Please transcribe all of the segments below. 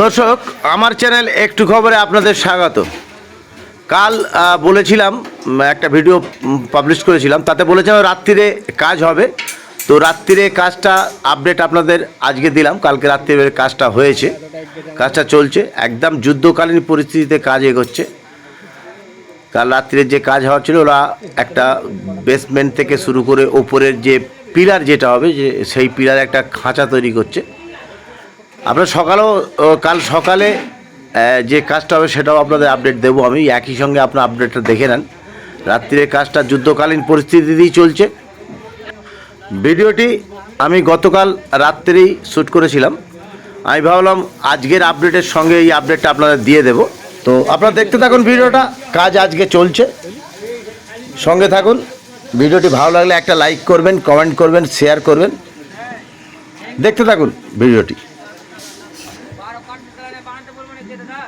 দর্শক, আমার চ্যানেল একটু খবরে আপনাদের স্বাগত। কাল বলেছিলাম একটা ভিডিও পাবলিশ করেছিলাম, তাতে বলেছিলাম রাত্রিরে কাজ হবে। তো রাত্রিরে কাজটা আপডেট আপনাদের আজকে দিলাম, কালকে রাত্রিরে কাজটা হয়েছে, কাজটা চলছে, একদম যুদ্ধকালীন পরিস্থিতিতে কাজ এগোচ্ছে। কাল রাত্রিরে যে কাজ হওয়ার ছিল, ওরা একটা বেসমেন্ট থেকে শুরু করে ওপরের যে পিলার যেটা হবে, যে সেই পিলার একটা খাঁচা তৈরি করছে। আপনার সকালেও কাল সকালে যে কাজটা হবে সেটাও আপনাদের আপডেট দেবো। আমি একই সঙ্গে আপনার আপডেটটা দেখে নেন। রাত্রির কাজটা যুদ্ধকালীন পরিস্থিতিতেই চলছে। ভিডিওটি আমি গতকাল রাত্রেই শ্যুট করেছিলাম। আমি ভাবলাম আজকের আপডেটের সঙ্গে এই আপডেটটা আপনাদের দিয়ে দেব। তো আপনারা দেখতে থাকুন ভিডিওটা, কাজ আজকে চলছে। সঙ্গে থাকুন, ভিডিওটি ভালো লাগলে একটা লাইক করবেন কমেন্ট করবেন শেয়ার করবেন। দেখতে থাকুন ভিডিওটি।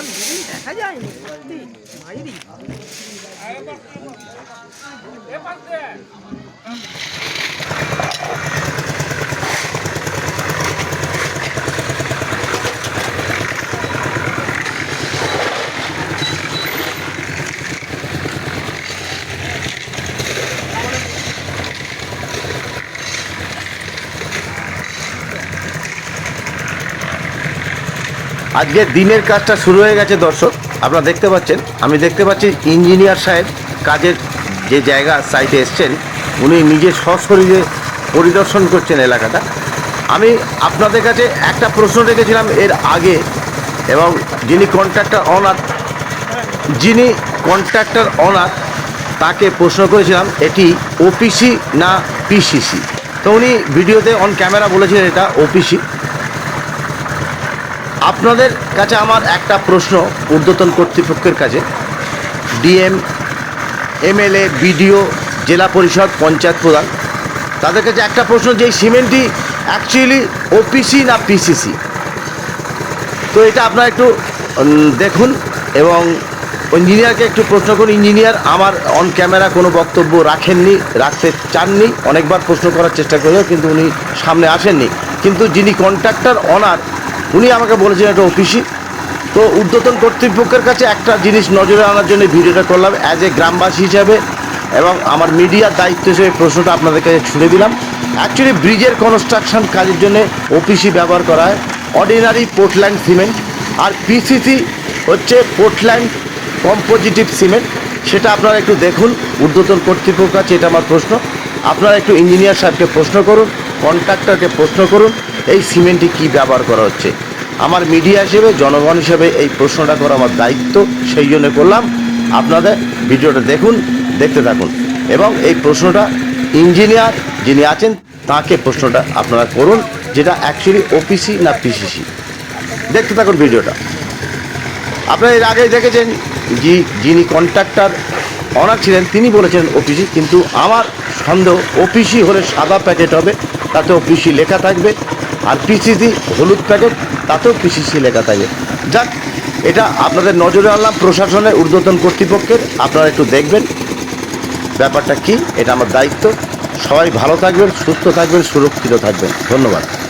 দিয়ে এরম দুদিন দেখা যায়নি সত্যি মাইরি আজকে দিনের কাজটা শুরু হয়ে গেছে, দর্শক। আপনারা দেখতে পাচ্ছেন, আমি দেখতে পাচ্ছি ইঞ্জিনিয়ার সাহেব কাজের যে জায়গা সাইটে এসছেন, উনি নিজে সশরীরে পরিদর্শন করছেন এলাকাটা। আমি আপনাদের কাছে একটা প্রশ্ন রেখেছিলাম এর আগে, এবং যিনি কন্ট্রাক্টর অনার যিনি কন্ট্রাক্টর অনার তাকে প্রশ্ন করেছিলাম, এটি ওপিসি না পিসিসি তো উনি ভিডিওতে অন ক্যামেরা বলেছিলেন এটা ওপিসি আপনাদের কাছে আমার একটা প্রশ্ন ঊর্ধ্বতন কর্তৃপক্ষের কাছে। ডিএম, এমএলএ, বিডিও, জেলা পরিষদ, পঞ্চায়েত প্রধান, তাদের কাছে একটা প্রশ্ন যে সিমেন্টটি অ্যাকচুয়ালি ওপিসি না পিসিসি তো এটা আপনারা একটু দেখুন এবং ইঞ্জিনিয়ারকে একটু প্রশ্ন করুন। ইঞ্জিনিয়ার আমার অন ক্যামেরা কোনো বক্তব্য রাখেননি, রাখতে চাননি। অনেকবার প্রশ্ন করার চেষ্টা করেও কিন্তু উনি সামনে আসেননি। কিন্তু যিনি কন্ট্রাক্টর অনার উনি আমাকে বলেছেন এটা অফিসি তো ঊর্ধ্বতন কর্তৃপক্ষের কাছে একটা জিনিস নজরে আনার জন্য ভিডিওটা করলাম অ্যাজ এ গ্রামবাসী হিসাবে, এবং আমার মিডিয়ার দায়িত্ব হিসেবে প্রশ্নটা আপনাদের কাছে ছুড়ে দিলাম। অ্যাকচুয়ালি ব্রিজের কনস্ট্রাকশন কাজের জন্য ওপিসি ব্যবহার করা হয়। অর্ডিনারি পোর্টল্যান্ড সিমেন্ট আর পিসিসি হচ্ছে পোর্টল্যান্ড কম্পোজিটিভ সিমেন্ট সেটা আপনারা একটু দেখুন ঊর্ধ্বতন কর্তৃপক্ষ আছে এটা আমার প্রশ্ন। আপনারা একটু ইঞ্জিনিয়ার সাহেবকে প্রশ্ন করুন। কন্ট্রাক্টরকে প্রশ্ন করুন, এই সিমেন্টটি কী ব্যবহার করা হচ্ছে? আমার মিডিয়া হিসেবে, জনগণ হিসেবে এই প্রশ্নটা করা আমার দায়িত্ব, সেই জন্য করলাম। আপনাদের ভিডিওটা দেখুন, দেখতে থাকুন। এবং এই প্রশ্নটা ইঞ্জিনিয়ার যিনি আছেন, তাকে প্রশ্নটা আপনারা করুন, যেটা অ্যাকচুয়ালি ওপিসি না পিসিসি দেখতে থাকুন ভিডিওটা। আপনারা এর আগে দেখেছেন যিনি কন্ট্রাক্টর অনার ছিলেন, তিনি বলেছেন ওপিসি কিন্তু আমার সন্দেহ ওপিসি হলে সাদা প্যাকেট হবে তাতে পিসি লেখা থাকবে। আর পিসিসি হলুদ প্যাকেট তাতেও পিসিসি লেখা থাকবে। যাক, এটা আপনাদের নজরে আনলাম প্রশাসনের ঊর্ধ্বতন কর্তৃপক্ষের, আপনারা একটু দেখবেন ব্যাপারটা কি, এটা আমার দায়িত্ব। সবাই ভালো থাকবেন, সুস্থ থাকবেন, সুরক্ষিত থাকবেন। ধন্যবাদ।